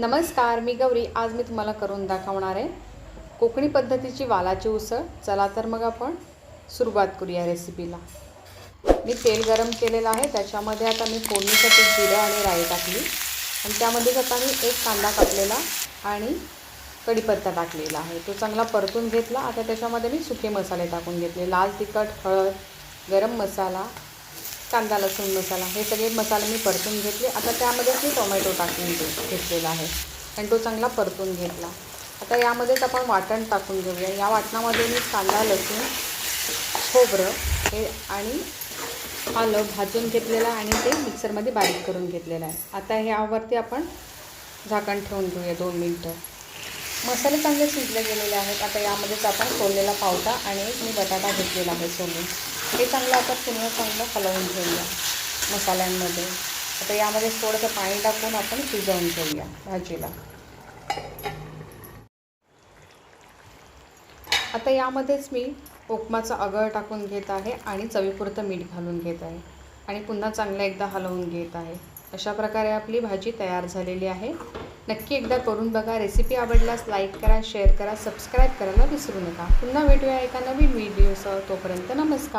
नमस्कार मी गौरी. आज मी तुम्हाला करून दाखवणार आहे कोकणी पद्धतीची वालाची उसळ. चला तर मग आपण सुरुवात करूया रेसिपीला मी तेल गरम केलेलं आहे त्याच्यामध्ये आता मी फोडणीसाठी जिरं आणि राई टाकली. आणि त्यामध्येच आता मी एक कांदा कापलेला आणि कढीपत्ता टाकलेला आहे. तो चांगला परतून घेतला. आता त्याच्यामध्ये मी सुके मसाले टाकून घेतले. लाल तिखट हळद गरम मसाला कांदा लसूण मसाला हे सगळे मसाले मी परतून घेतले. आता त्यामध्येच मी टोमॅटो टाकून घेतलेला आहे. आणि तो चांगला परतून घेतला. आता यामध्येच आपण वाटण टाकून घेऊया. या वाटणामध्ये मी कांदा लसूण खोबरं हे आणि आलं भाजून घेतलेलं आहे आणि ते मिक्सरमध्ये बारीक करून घेतलेलं आहे. आता ह्यावरती आपण झाकण ठेवून घेऊया दोन मिनटं. मसाले चांगले शिजले गेलेले आहेत. आता यामध्येच आपण सोललेला पावटा आणि एक मी बटाटा घेतलेला आहे सोलून. हे चांगलं आता पुन्हा चांगलं हलवून घेऊया मसाल्यांमध्ये. आता यामध्ये थोडंसं पाणी टाकून आपण शिजवून घेऊया भाजीला. आता यामध्येच मी उपमाचा अगळ टाकून घेत आहे आणि चवीपुरतं मीठ घालून घेत आहे. आणि पुन्हा चांगलं एकदा हलवून घेत आहे. अशा प्रकारे आपली भाजी तयार झालेली आहे. नक्की एकदा करून बघा. रेसिपी आवडल्यास लाईक करा शेअर करा सबस्क्राईब करायला विसरू नका. पुन्हा भेटूया एका नवीन व्हिडिओसह तोपर्यंत नमस्कार.